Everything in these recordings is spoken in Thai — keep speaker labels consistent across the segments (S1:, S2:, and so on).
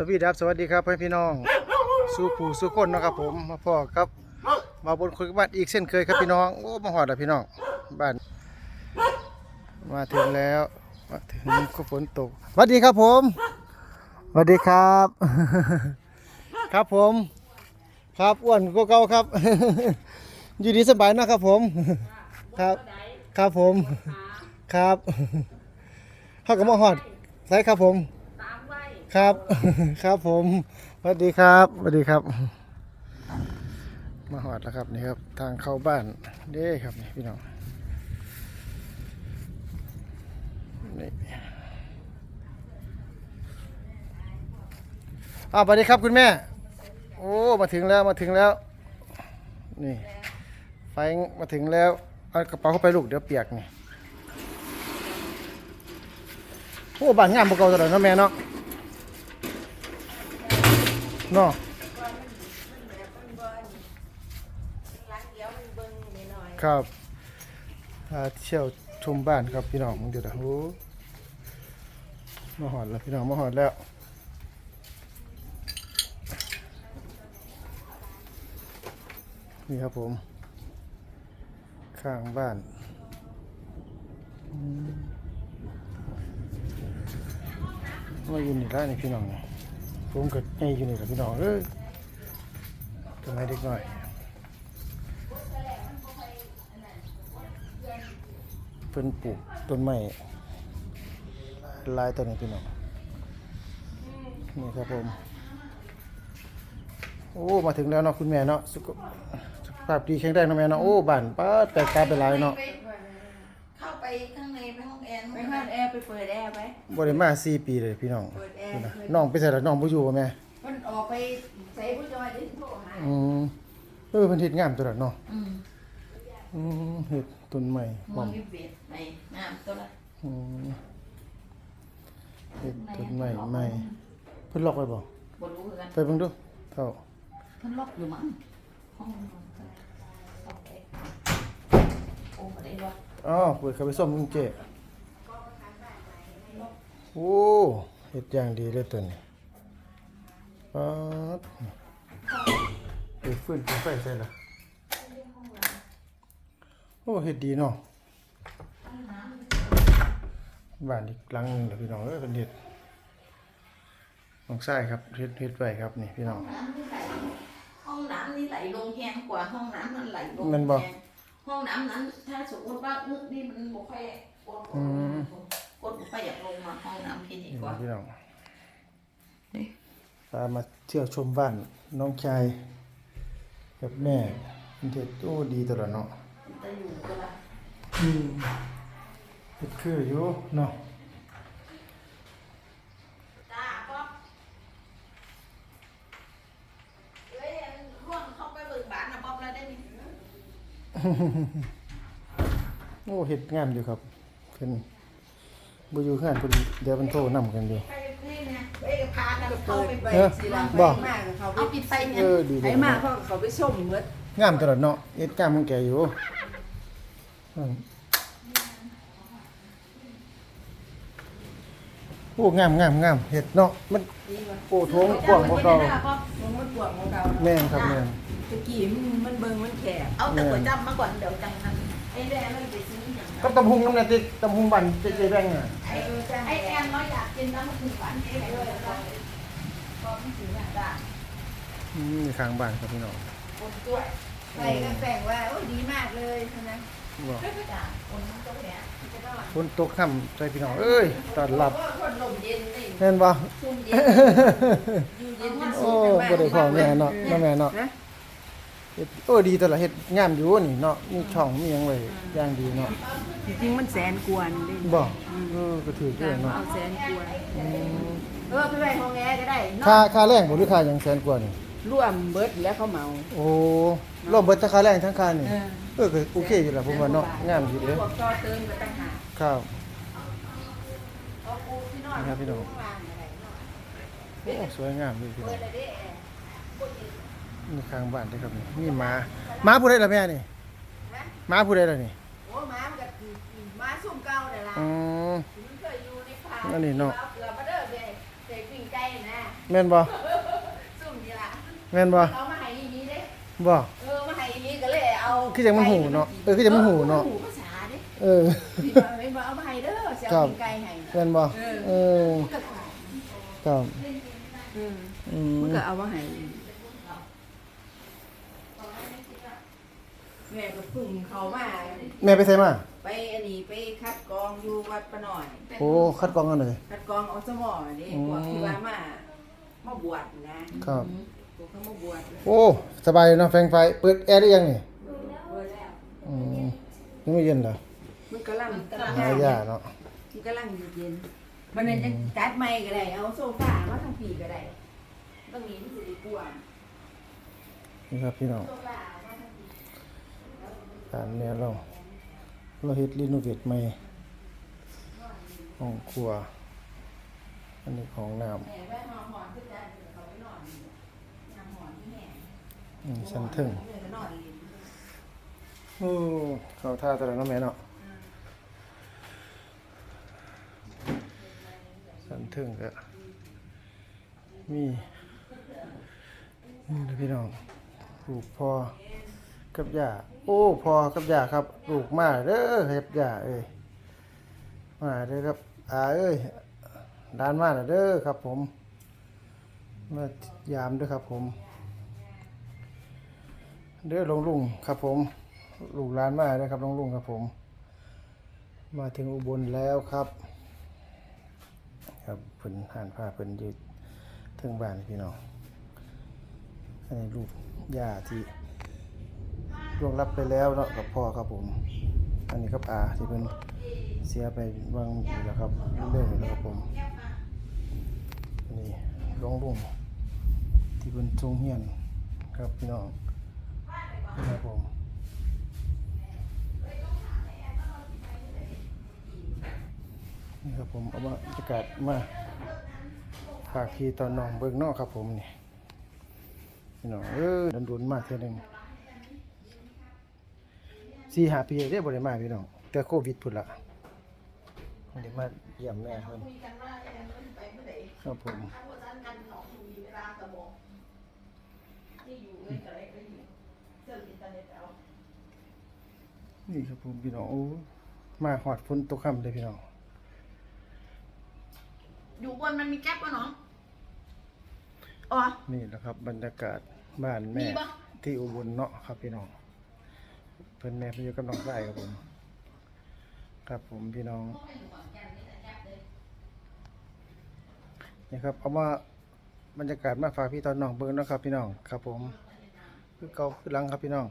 S1: สวัสดีครับสวัสดีครับพี่น้องสู่ผู้สู่คนนะครับผมมาพ่อครับ มาบนคุยกับบ้านอีกเช่นเคยครับพี่น้องโอ้มาหอดอะพี่น้องบ้าน มาถึงแล้วมาถึงก็ฝนตกสวัสดีครับผมสวัสดีครับ ครับผม ครับอ้วนก็เก่าครับ อยู่ดีสบายนะครับผม ครับ ครับผม ครับเขาก็มาหอดใช่ครับผม ครับ ครับผมสวัสดีครับสวัสดีครับ มาหอดแล้วครับนี่ครับ ทางเข้าบ้านเด้ครับนี่พี่น้องนี่อ้าวสวัสดีครับคุณแม่ โอ้มาถึงแล้วมาถึงแล้ว นี่ ไฟมาถึงแล้วเอากระเป๋าเข้าไปลูกเดี๋ยวเปียกนี่โอ้บ้านงามพวกเราตลอดเนาะแม่เนาะ เนาะ
S2: รักเดียวมันเบิ่งนิดหน่อ
S1: ครับเที่ยวชมบ้านครับพี่น้องมึงเดี๋ยวนะโอ้มาหอดแล้วพี่น้องมาหอดแล้วนี่ครับผม ข้างบ้านมาอยู่นี่แล้วนี่พี่น้องเนี่ย ผมก็ใหญ่อยู่นี่แหละพี่น้องเอ้ยทำไมเด็กหน่อยเพิ่นปลูกต้นไม้ลายต้นนี่พี่น้องนี่ครับผม โอ้ มาถึงแล้วเนาะคุณแม่เนาะสุขภาพดีแข็งแรงเนาะแม่เนาะโอ้บ้านป้าแต่กตาไปหลายเนาะ
S2: ข้าไปข้างในไปห้องแอร์
S3: ไปห้องแอร์ไปเปิดแอร์ไหม
S1: บ่ได้มา4ปีเลยพี่น้อง
S3: เปิดแอร์
S1: นี่นะน้องไปใส่ละน้องบ่อยู่บ่แม่
S3: มันออกไปใส่ผู้จอยได้โทรหา
S1: อืมเออเพิ่นเฮ็ดงามตัวละเนาะ
S3: อืม
S1: อืมเฮ็ดต้นไม้พ
S3: ม
S1: ร้
S3: อ
S1: องม
S3: รีบเบียดในน้ำตัวละ
S1: อืมเฮ็ดต้นไม้ใหม่เพิ่นล็อกไว้บ่
S3: บ่รู้คือกัน
S1: ไปเบิ่งดูเท่า
S3: เพิ่นล็อกอยู่มั้งห้องนอนเอาไปโอ้ บ่ได้ล็อก
S1: อ๋อเปิดเข้าไปซ่อมลุงเจโอ้เฮ็ดอย่างดีเลยตัวนี้ป๊าดเปิดฟืนเปิดไฟใส่ละโอ้เฮ็ดดีเนาะบ้านอีกหลังหนึงเด้อพี่น้องเอ้ยเพิ่นเฮ็ดน้องชายครับเฮ็ดเฮ็ดไว้ครับนี่พี่น้อง
S3: น้ำนี่ไหลห้องน้ำนี่ไหลลงแห้งกว่าห้องน้ำมันไหลลง
S1: แม่นบ่
S3: แห้งห้องน้ำนั้น ถ้าสมมติว่าอึกนี่มันบ่ค่อยกด
S1: อืม
S3: กดบ่ค่อยอยากลงมาห้องน้ำที่ดี
S1: นี่
S3: กว่า
S1: พี่น้อง
S3: นี่
S1: พามาเที่ยวชมบ้านน้องชายกับแม่เพิ่นเฮ็ดโอ้ดีตลอดเนาะ
S3: จะอยู่ตัวละ
S1: อืมเฮ็ดคืออยู่เนาะ
S3: จ้าป๊อบเอ้ยร่วงเข้าไปเบิกบานนะป๊อบแล้วได้มี
S1: โอ้เฮ็ดงามอยู่ครับเพิ่นบ่อยู่เฮือนเพิ่นเดี๋ยวเพิ่นโทรนํกันอยู่
S3: ไปนี่เนี่ยไปกับพานะเข้าไปเบิ
S1: เออ
S3: กสิล่ะ
S1: บ่
S2: มากเขา
S3: เอาปิดไฟ
S1: เอ
S3: เนี่ย
S1: อดี
S2: ไป
S1: เลย
S2: มากเขาเขาไปส้มเมื่องา
S1: มตลอดเนาะเฮ็ดงามของแกอยู่อืมโอ้งามงามงามเฮ็ดเนาะมันโอ้โถงกว้างกว่าเก่า
S2: มันมันปวดของเรา
S1: แม่นครับแม่น
S2: ตะกี้มันมันเบิ่งมันแคบ
S3: เอาแต่ก๋วยจั๊บมาก่อนเดี๋ยวจังนั้นไอ้แร่มันไปซื้ออย่าง
S1: กับตำหุงน้ำเนี่ยติตำหุงบันเจ๊แบงน่ะ
S3: ไอ้ไอ้แอนเราอยากกินน้ำมันหวานไอ้แร่เลยก็ก็ไม่ถึงอะจ้า
S1: อืมนี่ข้างบ้านครับพี่น้อง
S3: คนด้วย
S2: ไปกันแต่งว่าโอ้ดีมากเลยนะ
S1: บ่
S3: จ้าคนมันตรงเนี้ยจะก็
S1: ฝนตกค่ำใจพี่น้องเอ้ยต้อนรับ
S3: คนลมเย็นนี่
S1: แม่นบ่
S3: ซุ่มเย็นอยู่เย็นมัน
S1: โอ้บ่ได้พ่อแม่เนาะเนาะแม่เนาะ เฮ็ดโอ้ดีแต่ละเฮ็ดงามอยู่นี่เนาะมีช่องมีหยังไว้อย่างดีเนาะ
S2: จริงๆมันแสนกวนดิ
S1: บ่เออก็ถือด้วยเนาะ
S2: เอาแสนกวน
S1: อืม
S2: เออไปไปห้องแอร์ก็ได้
S1: ค่าค่าแรงบ่หรือค่าหยังแสนกว่านี่
S2: ร่วมเบิดแล้วเขาเมา
S1: โอ้รวมเบิดทั้งค่าแรงทั้งค่านี่
S2: เออ
S1: เออก็โอเคอยู่ล่ะผมว่าเนาะงามอยู่เด้
S2: พวกต่อเติมก็ต่างหาก
S1: ครับ
S2: เอาปูที่นอน
S1: นี่ครับพี่น้อง
S2: วางอะไรเนาะ
S1: โอ้สวยงามเลยพี่น้
S2: เปิ
S1: อง
S2: ดเลยเด้
S1: นี่ข้างบ้านเด้อครับนี่มีหมาหมาผู้ใดล่ะแม่นี่หมาผู้ใดล่ะนี่
S2: โอ้หมามันก็หมาซุ่มเก่าได้ล่ะ
S1: อืม
S2: มันเคยอยู่ในป่า
S1: อันนี้เนาะ
S2: เกลือมาเด้อเด้เด็กวิ่งใจนะ
S1: แม่นบ่
S2: ซุ่มนี่ล่ะ
S1: แม่นบ่
S2: เอามาให้อีนี้เด้
S1: บ่
S2: เออมาให้อีนี้ก็เลยเอา
S1: คือจังมันหูเนาะเออคือจังมันหูเนาะ
S2: หูภาษาเด้
S1: เออ
S2: พี่ว่าไม่บอกเอามาให้เด้อสิเอากินไก่ให้
S1: แม่นบ่เออ
S2: มันก็ขาย
S1: ครับ
S2: อืม
S1: อืม
S2: มันก็เอามาให้ แม่ก็พึ่งเขามา
S1: แม่ไปไสมา
S2: ไปอันนี้ไปคัดกรองอยู่วัดปะหน่อย
S1: โอ้คัดกรองกันเลย
S2: คัดกรองเอาสมอนี่
S1: อืม
S2: พวกที่ว่ามามาบวชนะครับพวกเขามาบวช
S1: โอ้สบายเลยเนาะแฟงไฟเปิดแอร์ได้ยังนี่
S2: บวชแล้ว
S1: อืมยังไม่เย็นเหรอ
S2: มันกำลังกำลัง
S1: หายาเนาะ
S2: มันกำลังเย็นๆมันนั้นจะจัดใหม่ก็ได้เอาโซฟามาทางผีก็ได้ตรงนี้มันจะดีกว่า
S1: นี่ครับพี่น้อง
S2: โซฟามาทางผี
S1: การเนี่ยเราเราเฮ็ดรีโนเวทใหม่ห้องครัว อันนี้ของน้ำอืมชั้นเทึงโอ้เขาท่าตะลอดเนาะแม่เนาะชั้นเทึงก็มีนี่นะพี่น้องปลูกพอ กับย่าโอ้พอกับย่าครับลูกมาเด้อครับย่าเอ้ยมาเด้อครับอาเอ้ยด้านมาเด้อครับ ผมมายามด้อครับ ผม เด้อลงลุงครับ ผมลูกร้านมาเด้อครับลงลุงครับ ผม มาถึงอุบลแล้วครับ ครับเพิ่นห่านผ้าเพิ่นยืดถึงบ้านพี่น้องอันนี้ลูกยาที่ ล่วงรับไปแล้วเนาะกับพ่อครับผม อันนี้ครับอาที่เพิ่นเสียไปวางอยู่แล้วครับเรื่องอยู่แล้วครับผมนนี่ลงลุงที่เพิ่นทรงเฮียนครับพี่น้องครับผมนี่ครับผมเอามาบรรยากาศมาฝากพี่ตอนน้องเบิ่งนอกครับผมนี่พี่น้องเออดันดุนมากเท่านึง สี่หาปีได้บ่ได้มาพี่น้องแต่โควิดพุ่นละบ่ได้มาเยี่ยมแม่เพิ่นครับผมนี่ครับผมพี่น้องโอ้มาหอดฝนตกค่ำเลยพี่น้อง
S2: อยู่บนมันมีแก๊ปป่ะน้องอ๋อ
S1: นี่แหละครับ บรรยากาศบ้านแม่
S2: มีปะ
S1: ที่อุบลเนาะครับพี่น้อง เพิ่นแม่เพิ่นอยู่กับน้องชายครับผม ครับผมพี่น้องนี่ครับเอามาบรรยากาศมาฝากพี่ตอนน้องเบิ่งนะครับ พี่น้องครับผมคือเก่าคือหลังครับพี่น้อง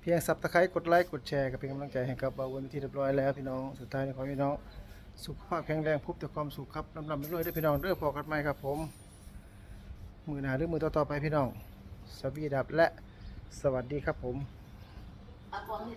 S1: เพียงซับตะไคร้กดไลค์กดแชร์ก็เป็นกำลังใจให้กับเบาวนที่เรียบร้อยแล้วพี่น้องสุดท้ายนี้ขอพี่น้องสุขภาพแข็งแรงพบแต่ความสุขครับลำลำไปด้วยเด้พี่น้องเด้อพอกันใหมครับผม มือหนาหรือมือต่อๆไปพี่น้องสวีดับและสวัสดีครับผม
S3: เอาของที่